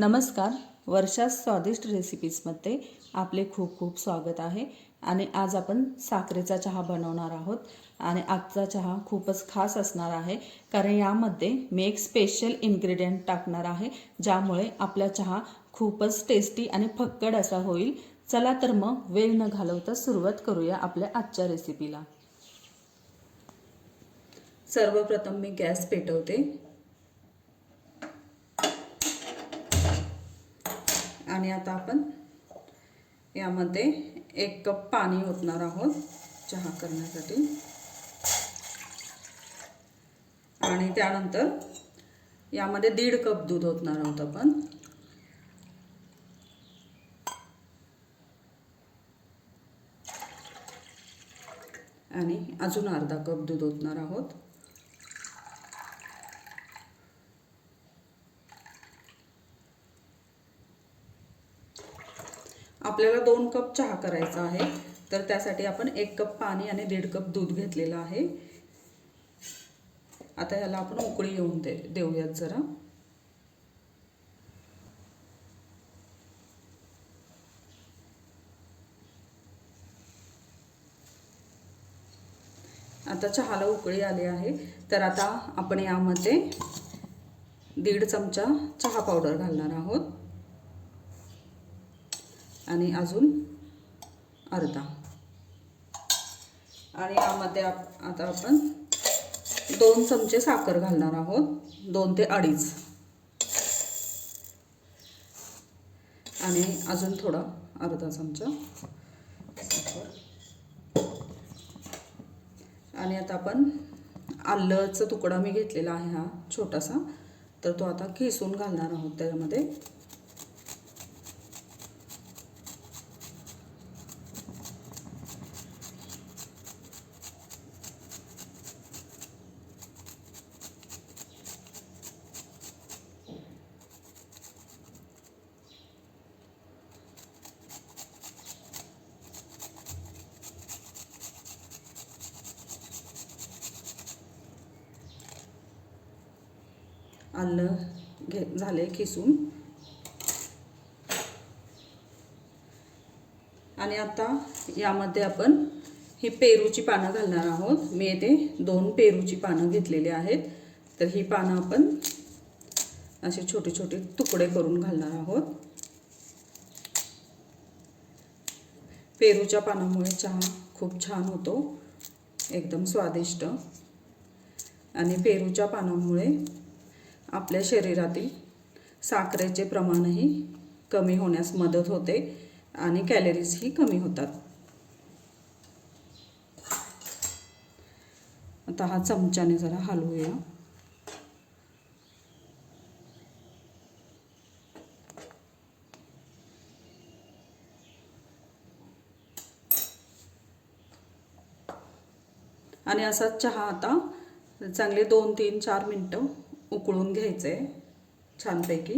नमस्कार वर्षा स्वादिष्ट रेसिपीजमध्ये आपले खूप खूप स्वागत आहे. आणि आज आपण साखरेचा चहा बनवणार आहोत. आणि आजचा चहा खूपच खास असणार आहे कारण यामध्ये मी एक स्पेशल इन्ग्रेडियंट टाकणार आहे ज्यामुळे आपला चहा खूपच टेस्टी आणि फक्कड असा होईल. चला तर मग वेळ न घालवता सुरुवात करूया आपल्या आजच्या रेसिपीला सर्वप्रथम मी गॅस पेटवते. आणि आता आपण यामध्ये एक कप पाणी ओतणार आहोत चहा करण्यासाठी. आणि त्यानंतर यामध्ये दीड कप दूध ओतणार आहोत आपण. आणि अजून अर्धा कप दूध ओतणार आहोत. आपल्याला दोन कप चहा करायचा आहे. तर त्यासाठी आपण एक कप पाणी आणि दीड कप दूध घेतलेलं आहे. आता ह्याला आपण उकळी येऊन दे देऊयात जरा. आता चहाला उकळी आली आहे. तर आता आपण यामध्ये दीड चमचा चहा पावडर घालणार आहोत. आणि अजून अर्धा. आणि यामध्ये आता आपण दोन चमचे साखर घालणार आहोत. दोन ते अडीच. आणि अजून थोडा अर्धा चमचा साखर. आणि आता आपण आल्लचा तुकडा मी घेतलेला आहे हा छोटासा. तर तो आता किसून घालणार आहोत त्यामध्ये. आलं घे झालं आहे किसून आणि आता यामध्ये आपण ही पेरूची पानं घालणार आहोत. मी येथे दोन पेरूची पानं घेतलेली आहेत. तर ही पानं आपण असे छोटे छोटे तुकडे करून घालणार आहोत. पेरूच्या पानामुळे चहा खूप छान होतो. एकदम स्वादिष्ट. आणि पेरूच्या पानामुळे आपल्या शरीरातील साखरेचे प्रमाणही कमी होण्यास मदत होते आणि कॅलरीजही कमी होतात. आता हा चमच्याने जरा हलवूया. आणि असा चहा आता चांगले दोन तीन चार मिनटं उकळून घ्यायचं आहे छानपैकी.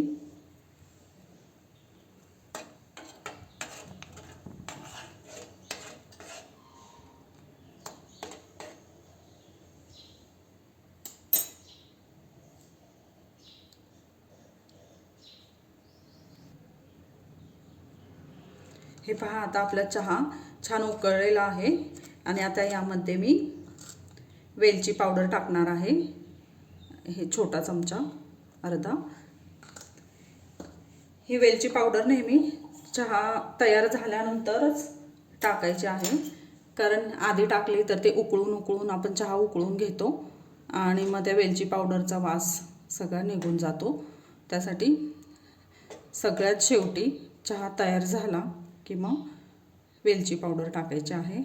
हे पहा आता आपला चहा छान उकळलेला आहे. आणि आता यामध्ये मी वेलची पावडर टाकणार आहे. हे छोटा चमचा अर्धा. ही वेलची पावडर नेहमी चहा तयार झाल्यानंतरच टाकायची आहे. कारण आधी टाकली तर ते उकळून उकळून आपण चहा उकळून घेतो आणि मग त्या वेलची पावडरचा वास सगळा निघून जातो. त्यासाठी सगळ्यात शेवटी चहा तयार झाला की मग वेलची पावडर टाकायची आहे.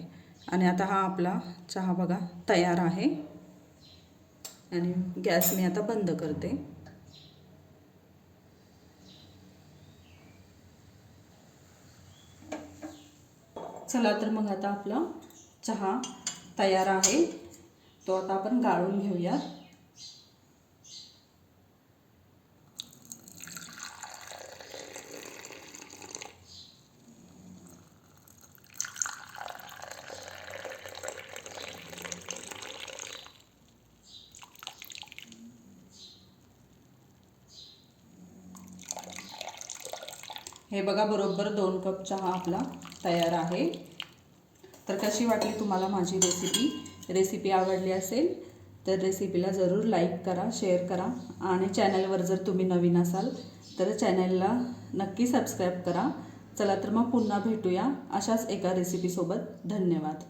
आणि आता हा आपला चहा बघा तयार आहे. आणि गॅस मी आता बंद करते. चला तर मग आता आपला चहा तयार आहे. तो आता आपण गाळून घेऊयात. हे बघा बरोबर दोन कप चहा आपला तयार आहे. तर कशी वाटली तुम्हाला माझी रेसिपी रेसिपी आवडली असेल तर रेसिपीला जरूर लाईक करा शेअर करा. आणि चॅनलवर जर तुम्ही नवीन असाल तर चॅनलला नक्की सबस्क्राईब करा. चला तर मग पुन्हा भेटूया अशाच एका रेसिपीसोबत धन्यवाद.